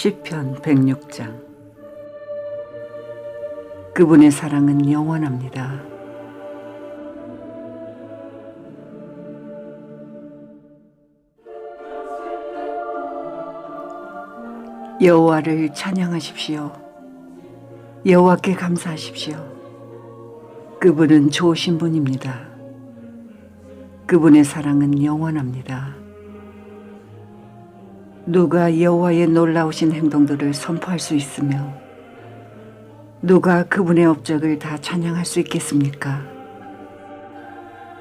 시편 106장 그분의 사랑은 영원합니다. 여호와를 찬양하십시오. 여호와께 감사하십시오. 그분은 좋으신 분입니다. 그분의 사랑은 영원합니다. 누가 여호와의 놀라우신 행동들을 선포할 수 있으며 누가 그분의 업적을 다 찬양할 수 있겠습니까?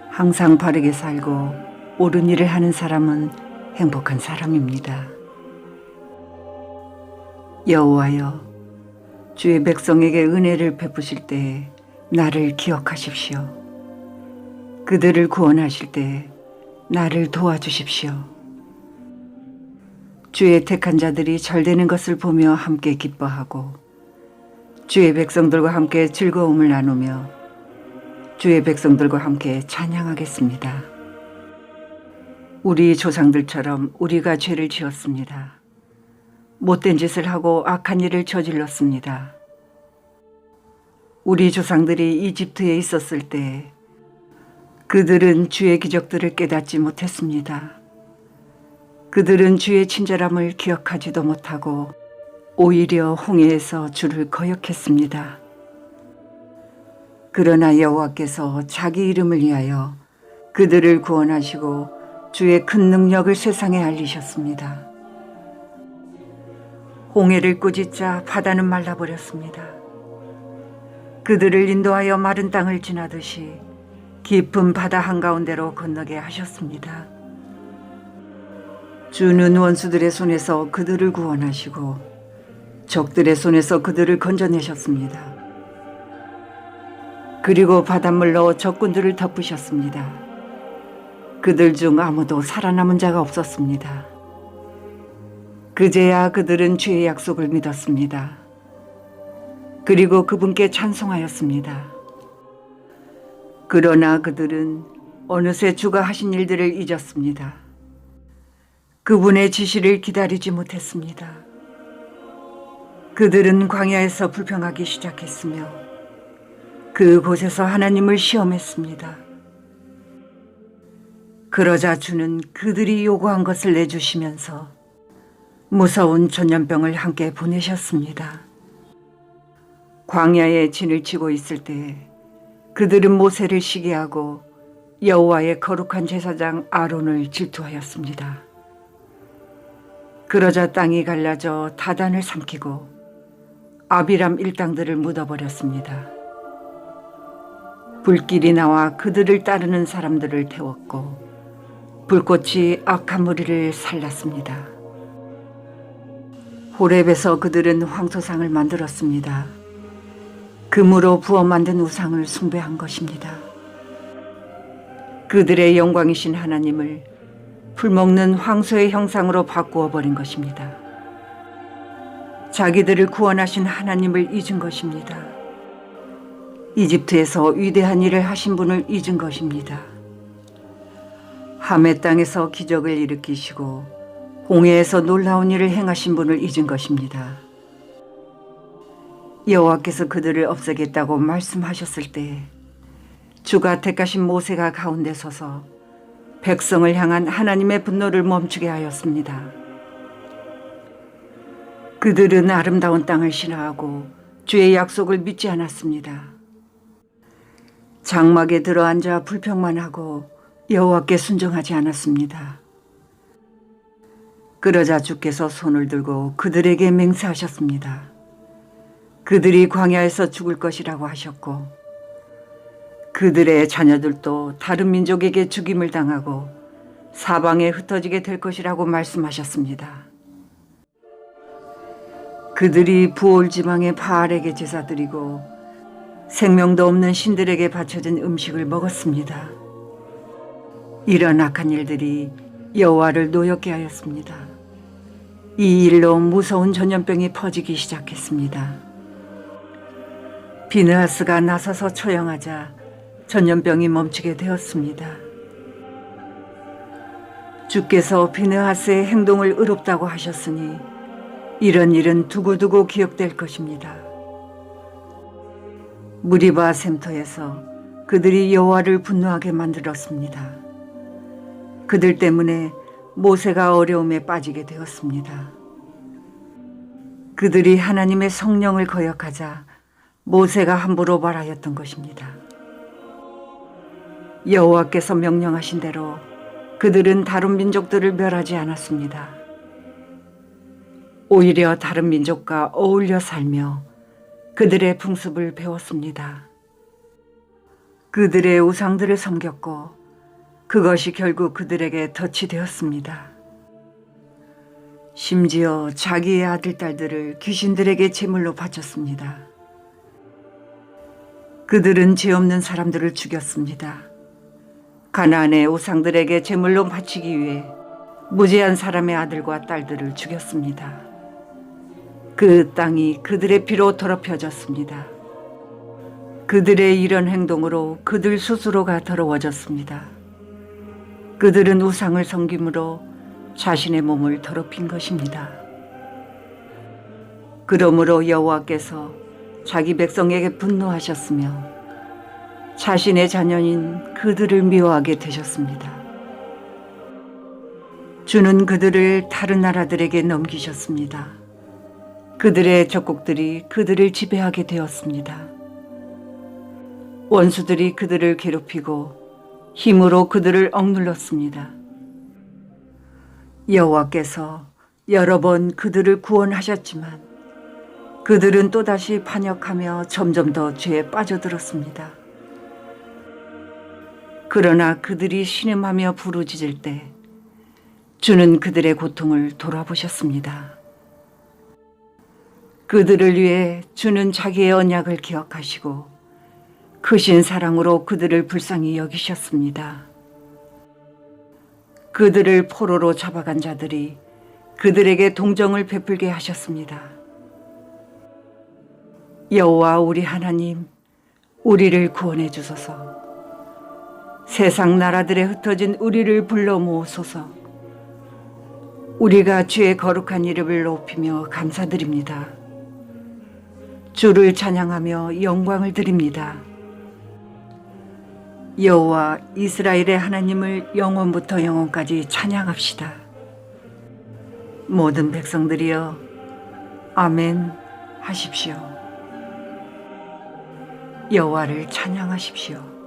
항상 바르게 살고 옳은 일을 하는 사람은 행복한 사람입니다. 여호와여 주의 백성에게 은혜를 베푸실 때에 나를 기억하십시오. 그들을 구원하실 때 나를 도와주십시오. 주의 택한 자들이 잘되는 것을 보며 함께 기뻐하고 주의 백성들과 함께 즐거움을 나누며 주의 백성들과 함께 찬양하겠습니다. 우리 조상들처럼 우리가 죄를 지었습니다. 못된 짓을 하고 악한 일을 저질렀습니다. 우리 조상들이 이집트에 있었을 때 그들은 주의 기적들을 깨닫지 못했습니다. 그들은 주의 친절함을 기억하지도 못하고 오히려 홍해에서 주를 거역했습니다. 그러나 여호와께서 자기 이름을 위하여 그들을 구원하시고 주의 큰 능력을 세상에 알리셨습니다. 홍해를 꾸짖자 바다는 말라버렸습니다. 그들을 인도하여 마른 땅을 지나듯이 깊은 바다 한가운데로 건너게 하셨습니다. 주는 원수들의 손에서 그들을 구원하시고 적들의 손에서 그들을 건져내셨습니다. 그리고 바닷물로 적군들을 덮으셨습니다. 그들 중 아무도 살아남은 자가 없었습니다. 그제야 그들은 주의 약속을 믿었습니다. 그리고 그분께 찬송하였습니다. 그러나 그들은 어느새 주가 하신 일들을 잊었습니다. 그분의 지시를 기다리지 못했습니다. 그들은 광야에서 불평하기 시작했으며 그곳에서 하나님을 시험했습니다. 그러자 주는 그들이 요구한 것을 내주시면서 무서운 전염병을 함께 보내셨습니다. 광야에 진을 치고 있을 때 그들은 모세를 시기하고 여호와의 거룩한 제사장 아론을 질투하였습니다. 그러자 땅이 갈라져 다단을 삼키고 아비람 일당들을 묻어버렸습니다. 불길이 나와 그들을 따르는 사람들을 태웠고 불꽃이 악한 무리를 살랐습니다. 호렙에서 그들은 황소상을 만들었습니다. 금으로 부어 만든 우상을 숭배한 것입니다. 그들의 영광이신 하나님을 풀먹는 황소의 형상으로 바꾸어 버린 것입니다. 자기들을 구원하신 하나님을 잊은 것입니다. 이집트에서 위대한 일을 하신 분을 잊은 것입니다. 함의 땅에서 기적을 일으키시고 홍해에서 놀라운 일을 행하신 분을 잊은 것입니다. 여호와께서 그들을 없애겠다고 말씀하셨을 때 주가 택하신 모세가 가운데 서서 백성을 향한 하나님의 분노를 멈추게 하였습니다. 그들은 아름다운 땅을 싫어하고 주의 약속을 믿지 않았습니다. 장막에 들어앉아 불평만 하고 여호와께 순종하지 않았습니다. 그러자 주께서 손을 들고 그들에게 맹세하셨습니다. 그들이 광야에서 죽을 것이라고 하셨고 그들의 자녀들도 다른 민족에게 죽임을 당하고 사방에 흩어지게 될 것이라고 말씀하셨습니다. 그들이 부올 지방의 바알에게 제사드리고 생명도 없는 신들에게 바쳐진 음식을 먹었습니다. 이런 악한 일들이 여호와를 노엽게 하였습니다. 이 일로 무서운 전염병이 퍼지기 시작했습니다. 비느하스가 나서서 처형하자 전염병이 멈추게 되었습니다. 주께서 비느하스의 행동을 의롭다고 하셨으니 이런 일은 두고두고 기억될 것입니다. 무리바 샘터에서 그들이 여호와를 분노하게 만들었습니다. 그들 때문에 모세가 어려움에 빠지게 되었습니다. 그들이 하나님의 성령을 거역하자 모세가 함부로 말하였던 것입니다. 여호와께서 명령하신 대로 그들은 다른 민족들을 멸하지 않았습니다. 오히려 다른 민족과 어울려 살며 그들의 풍습을 배웠습니다. 그들의 우상들을 섬겼고 그것이 결국 그들에게 덫이 되었습니다. 심지어 자기의 아들, 딸들을 귀신들에게 제물로 바쳤습니다. 그들은 죄 없는 사람들을 죽였습니다. 가나안의 우상들에게 제물로 바치기 위해 무죄한 사람의 아들과 딸들을 죽였습니다. 그 땅이 그들의 피로 더럽혀졌습니다. 그들의 이런 행동으로 그들 스스로가 더러워졌습니다. 그들은 우상을 섬김으로 자신의 몸을 더럽힌 것입니다. 그러므로 여호와께서 자기 백성에게 분노하셨으며 자신의 자녀인 그들을 미워하게 되셨습니다. 주는 그들을 다른 나라들에게 넘기셨습니다. 그들의 적국들이 그들을 지배하게 되었습니다. 원수들이 그들을 괴롭히고 힘으로 그들을 억눌렀습니다. 여호와께서 여러 번 그들을 구원하셨지만 그들은 또다시 반역하며 점점 더 죄에 빠져들었습니다. 그러나 그들이 신음하며 부르짖을 때 주는 그들의 고통을 돌아보셨습니다. 그들을 위해 주는 자기의 언약을 기억하시고 크신 사랑으로 그들을 불쌍히 여기셨습니다. 그들을 포로로 잡아간 자들이 그들에게 동정을 베풀게 하셨습니다. 여호와 우리 하나님, 우리를 구원해 주소서. 세상 나라들에 흩어진 우리를 불러 모으소서. 우리가 주의 거룩한 이름을 높이며 감사드립니다. 주를 찬양하며 영광을 드립니다. 여호와 이스라엘의 하나님을 영원부터 영원까지 찬양합시다. 모든 백성들이여 아멘 하십시오. 여호와를 찬양하십시오.